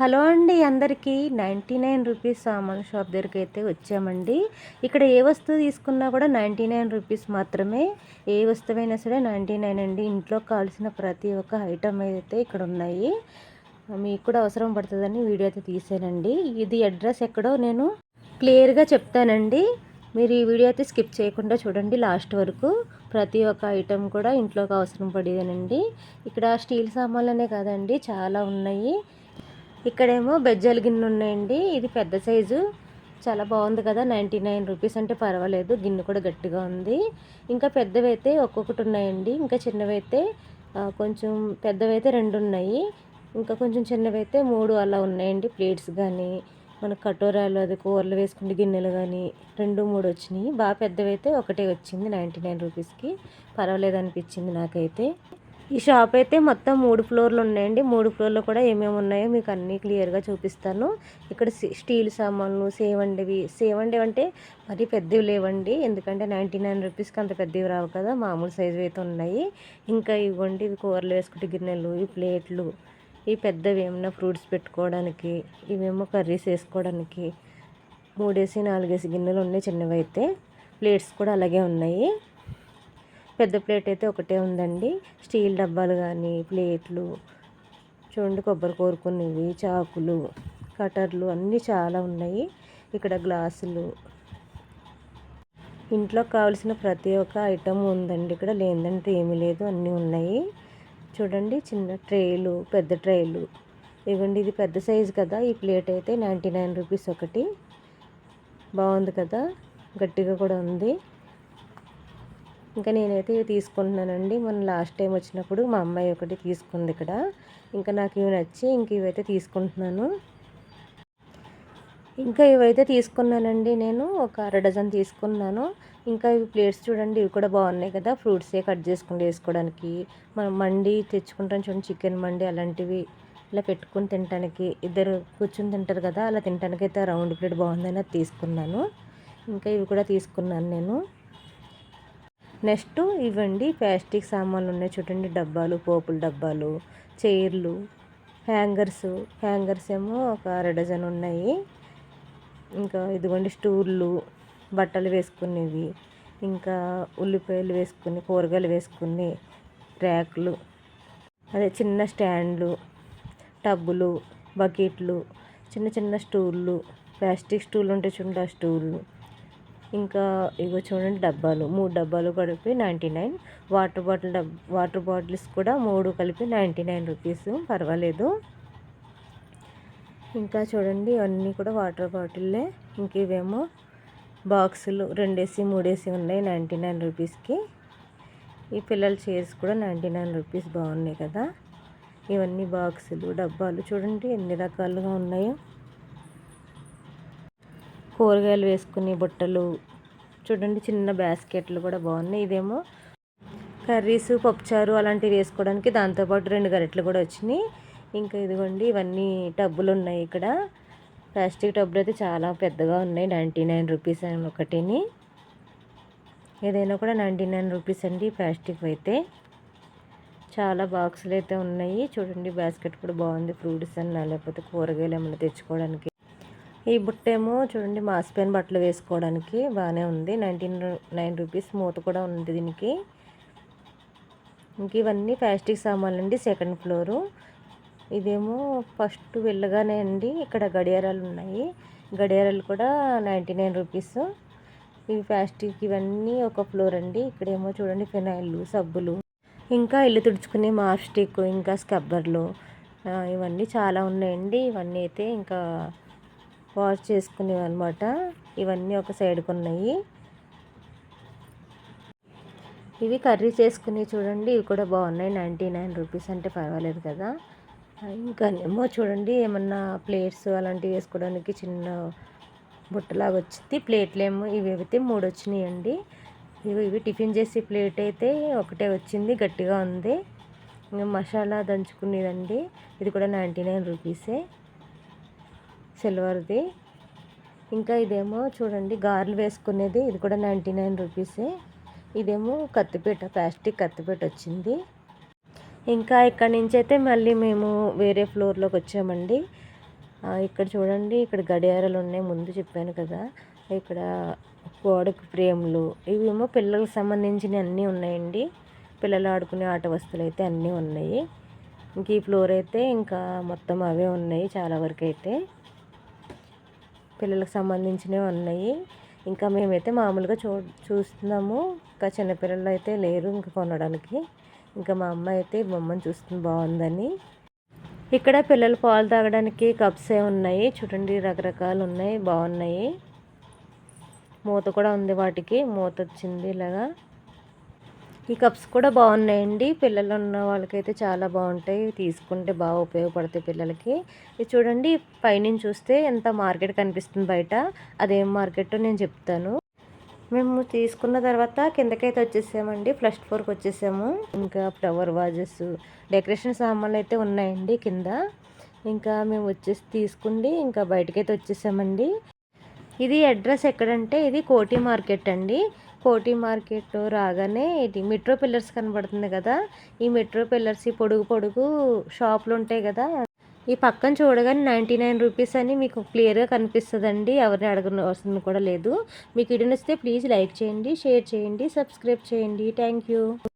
Hello అండి అందరికీ ninety nine rupees సామాన్ షాప్ దగ్గరికి అయితే వచ్చామండి. ఇక్కడ ఏ వస్తువు తీసుకున్నా కూడా నైంటీ నైన్ రూపీస్ మాత్రమే. ఏ వస్తువైనా సరే నైంటీ నైన్ అండి. ఇంట్లో కావాల్సిన ప్రతి ఒక్క ఐటమ్ అయితే ఇక్కడ ఉన్నాయి. మీకు కూడా అవసరం పడుతుందని వీడియో అయితే తీసానండి. ఇది అడ్రస్ ఎక్కడో నేను క్లియర్గా చెప్తానండి. మీరు ఈ వీడియో అయితే స్కిప్ చేయకుండా చూడండి. లాస్ట్ వరకు ప్రతి ఒక్క ఐటెం కూడా ఇంట్లోకి అవసరం పడేదేనండి. ఇక్కడ స్టీల్ సామాన్లనే కాదండి. చాలా ఉన్నాయి. ఇక్కడేమో బెజ్జల గిన్నె ఉన్నాయండి. ఇది పెద్ద సైజు. చాలా బాగుంది కదా నైంటీ నైన్ రూపీస్ అంటే పర్వాలేదు. గిన్నె కూడా గట్టిగా ఉంది. ఇంకా పెద్దవి అయితే ఒక్కొక్కటి ఉన్నాయండి. ఇంకా చిన్నవి అయితే కొంచెం పెద్దవి అయితే రెండు ఉన్నాయి. ఇంకా కొంచెం చిన్నవి అయితే మూడు అలా ఉన్నాయండి. ప్లేట్స్ కానీ మన కటోరాలు అది కూరలు వేసుకునే గిన్నెలు కానీ రెండు మూడు వచ్చినాయి. బాగా పెద్దవి అయితే ఒకటే వచ్చింది నైంటీ నైన్ రూపీస్కి. పర్వాలేదు అనిపించింది నాకైతే. ఈ షాప్ అయితే మొత్తం మూడు ఫ్లోర్లు ఉన్నాయండి. మూడు ఫ్లోర్లో కూడా ఏమేమి ఉన్నాయో మీకు అన్నీ క్లియర్గా చూపిస్తాను. ఇక్కడ స్టీల్ సామాన్లు సేవండివి సేవండివి అంటే మరీ పెద్దవి లేవండి. ఎందుకంటే నైంటీ నైన్ రూపీస్కి అంత పెద్దవి రావు కదా మామూలు సైజు అయితే ఉన్నాయి. ఇంకా ఇవ్వండి ఇవి కూరలు వేసుకుంటే గిన్నెలు ఈ ప్లేట్లు ఈ పెద్దవి ఏమైనా ఫ్రూట్స్ పెట్టుకోవడానికి ఇవేమో కర్రీస్ వేసుకోవడానికి మూడేసి నాలుగేసి గిన్నెలు ఉన్నాయి చిన్నవి అయితే. ప్లేట్స్ కూడా అలాగే ఉన్నాయి. పెద్ద ప్లేట్ అయితే ఒకటే ఉందండి. స్టీల్ డబ్బాలు కానీ ప్లేట్లు చూడండి కొబ్బరి కోరుకునేవి చాకులు కటర్లు అన్నీ చాలా ఉన్నాయి. ఇక్కడ గ్లాసులు. ఇంట్లో కావాల్సిన ప్రతి ఒక్క ఐటమ్ ఉందండి. ఇక్కడ లేదంటే ఏమీ లేదు. అన్నీ ఉన్నాయి. చూడండి చిన్న ట్రేలు పెద్ద ట్రేలు. ఇవ్వండి ఇది పెద్ద సైజు కదా. ఈ ప్లేట్ అయితే నైంటీ నైన్ రూపీస్ ఒకటి. బాగుంది కదా. గట్టిగా కూడా ఉంది. ఇంకా నేనైతే తీసుకుంటున్నానండి. మొన్న లాస్ట్ టైం వచ్చినప్పుడు మా అమ్మాయి ఒకటి తీసుకుంది ఇక్కడ. ఇంకా నాకు ఇవి నచ్చి ఇంక ఇవైతే తీసుకుంటున్నాను. ఇంకా ఇవైతే తీసుకున్నానండి నేను. ఒక అర డజన్ తీసుకున్నాను. ఇంకా ఇవి ప్లేట్స్ చూడండి ఇవి కూడా బాగున్నాయి కదా. ఫ్రూట్సే కట్ చేసుకుని వేసుకోవడానికి. మనం మండి తెచ్చుకుంటాం చూడండి చికెన్ మండి అలాంటివి. ఇలా పెట్టుకుని తినడానికి ఇద్దరు కూర్చుని తింటారు కదా అలా తినడానికి అయితే రౌండ్ ప్లేట్ బాగుందని అది తీసుకున్నాను. ఇంకా ఇవి కూడా తీసుకున్నాను నేను. నెక్స్ట్ ఇవ్వండి ప్లాస్టిక్ సామాన్లు ఉన్నాయి చూడండి డబ్బాలు పోపుల డబ్బాలు చైర్లు హ్యాంగర్స్. హ్యాంగర్స్ ఏమో ఒక అర డజన్ ఉన్నాయి. ఇంకా ఇదిగోండి స్టూళ్ళు బట్టలు వేసుకునేవి ఇంకా ఉల్లిపాయలు వేసుకుని కూరగాయలు వేసుకుని ర్యాక్లు అదే చిన్న స్టాండ్లు టబ్బులు బకెట్లు చిన్న చిన్న స్టూళ్ళు ప్లాస్టిక్ స్టూల్ ఉంటే చూడండి ఆ స్టూళ్ళు ఇంకా ఇగో చూడండి డబ్బాలు. మూడు డబ్బాలు కలిపి నైంటీ నైన్. వాటర్ బాటిల్ డబ్ వాటర్ బాటిల్స్ కూడా మూడు కలిపి నైంటీ నైన్ రూపీస్. పర్వాలేదు. ఇంకా చూడండి అన్నీ కూడా వాటర్ బాటిల్లే. ఇంకేవేమో బాక్సులు రెండేసి మూడేసి ఉన్నాయి నైంటీ నైన్ రూపీస్కి. ఈ పిల్లల చైర్స్ కూడా నైంటీ నైన్ రూపీస్ బాగున్నాయి కదా. ఇవన్నీ బాక్సులు డబ్బాలు చూడండి ఎన్ని రకాలుగా ఉన్నాయో. కూరగాయలు వేసుకునే బుట్టలు చూడండి చిన్న బాస్కెట్లు కూడా బాగున్నాయి. ఇదేమో కర్రీస్ పప్పుచారు అలాంటివి వేసుకోవడానికి దాంతోపాటు రెండు గరిటెలు కూడా వచ్చినాయి. ఇంకా ఇదిగోండి ఇవన్నీ టబ్బులు ఉన్నాయి ఇక్కడ. ప్లాస్టిక్ టబ్బులు అయితే చాలా పెద్దగా ఉన్నాయి నైంటీ నైన్ రూపీస్ అని ఒకటిని. ఏదైనా కూడా నైంటీ నైన్ రూపీస్ అండి ప్లాస్టిక్ అయితే. చాలా బాక్సులు అయితే ఉన్నాయి. చూడండి బాస్కెట్ కూడా బాగుంది ఫ్రూట్స్ అన్న లేకపోతే కూరగాయలు ఏమైనా తెచ్చుకోవడానికి. ఈ బుట్టేమో చూడండి మాసిపోయిన బట్టలు వేసుకోవడానికి బాగానే ఉంది. నైన్టీన్ నైన్ రూపీస్ మూత కూడా ఉంది దీనికి. ఇంక ఇవన్నీ ప్లాస్టిక్ సామాన్లు అండి సెకండ్ ఫ్లోరు. ఇదేమో ఫస్ట్ వెళ్ళగానే అండి ఇక్కడ గడియారాలు ఉన్నాయి. గడియారాలు కూడా నైంటీ నైన్ రూపీస్. ఇవి ప్లాస్టిక్ ఇవన్నీ ఒక ఫ్లోర్ అండి. ఇక్కడేమో చూడండి ఫినాయిల్లు సబ్బులు. ఇంకా ఇల్లు తుడుచుకునే మాస్టిక్ ఇంకా స్కబ్బర్లు ఇవన్నీ చాలా ఉన్నాయండి. ఇవన్నీ అయితే ఇంకా వాష్ చేసుకునేవి అనమాట ఇవన్నీ ఒక సైడ్కి ఉన్నాయి. ఇవి కర్రీ చేసుకుని చూడండి ఇవి కూడా బాగున్నాయి. నైంటీ నైన్ రూపీస్ అంటే పర్వాలేదు కదా. ఇంకా ఏమో చూడండి ఏమన్నా ప్లేట్స్ అలాంటివి వేసుకోవడానికి చిన్న బుట్టలాగా వచ్చింది. ప్లేట్లు ఏమో ఇవి అయితే మూడు వచ్చినాయండి. ఇవి ఇవి టిఫిన్ చేసే ప్లేట్ అయితే ఒకటే వచ్చింది గట్టిగా ఉంది. మసాలా దంచుకునేదండి. ఇది కూడా నైంటీ నైన్ రూపీసే. సిల్వర్ది. ఇంకా ఇదేమో చూడండి గార్లు వేసుకునేది ఇది కూడా నైంటీ నైన్ రూపీసే. ఇదేమో కత్తిపేట ప్లాస్టిక్ కత్తిపేట వచ్చింది. ఇంకా ఇక్కడ నుంచి అయితే మళ్ళీ మేము వేరే ఫ్లోర్లోకి వచ్చామండి. ఇక్కడ చూడండి ఇక్కడ గడియారాలు ఉన్నాయి ముందు చెప్పాను కదా. ఇక్కడ గోడకు ఫ్రేమ్లు ఇవేమో పిల్లలకు సంబంధించినవి అన్నీ ఉన్నాయండి. పిల్లలు ఆడుకునే ఆట వస్తువులు అయితే అన్నీ ఉన్నాయి. ఇంక ఈ ఫ్లోర్ అయితే ఇంకా మొత్తం అవే ఉన్నాయి చాలా వరకు అయితే. పిల్లలకు సంబంధించినవి ఉన్నాయి. ఇంకా మేమైతే మామూలుగా చూ చూస్తున్నాము. ఇంకా చిన్నపిల్లలు అయితే లేరు ఇంకా కొనడానికి. ఇంకా మా అమ్మ అయితే బొమ్మను చూస్తుంది బాగుందని ఇక్కడ పిల్లలు పాలు తాగడానికి కప్స్ ఉన్నాయి. చూడండి రకరకాలు ఉన్నాయి బాగున్నాయి. మూత కూడా ఉంది వాటికి. మూత వచ్చింది ఇలాగా. ఈ కప్స్ కూడా బాగున్నాయండి. పిల్లలు ఉన్న వాళ్ళకైతే చాలా బాగుంటాయి. తీసుకుంటే బాగా ఉపయోగపడతాయి పిల్లలకి. ఇది చూడండి పైనుంచి చూస్తే ఎంత మార్కెట్ కనిపిస్తుంది బయట. అదేం మార్కెట్ నేను చెప్తాను. మేము తీసుకున్న తర్వాత కిందకైతే వచ్చేసామండి. ఫస్ట్ ఫ్లోర్కి వచ్చేసాము. ఇంకా ఫ్లవర్ వాజెస్ డెకరేషన్ సామాన్లు అయితే ఉన్నాయండి కింద. ఇంకా మేము వచ్చేసి తీసుకుండి ఇంకా బయటకైతే వచ్చేసామండి. ఇది అడ్రస్ ఎక్కడంటే ఇది కోటి మార్కెట్ అండి. కోటి మార్కెట్ రాగానే ఇది మెట్రో పిల్లర్స్ కనబడుతుంది కదా. ఈ మెట్రో పిల్లర్స్ ఈ పొడుగు పొడుగు షాపులు ఉంటాయి కదా. ఈ పక్కన చూడగానే నైంటీ నైన్ రూపీస్ అని మీకు క్లియర్గా కనిపిస్తుందండి. ఎవరిని అడగనవసరం కూడా లేదు. మీకు ఇటు నచ్చితే ప్లీజ్ లైక్ చేయండి షేర్ చేయండి సబ్స్క్రైబ్ చేయండి. Thank you.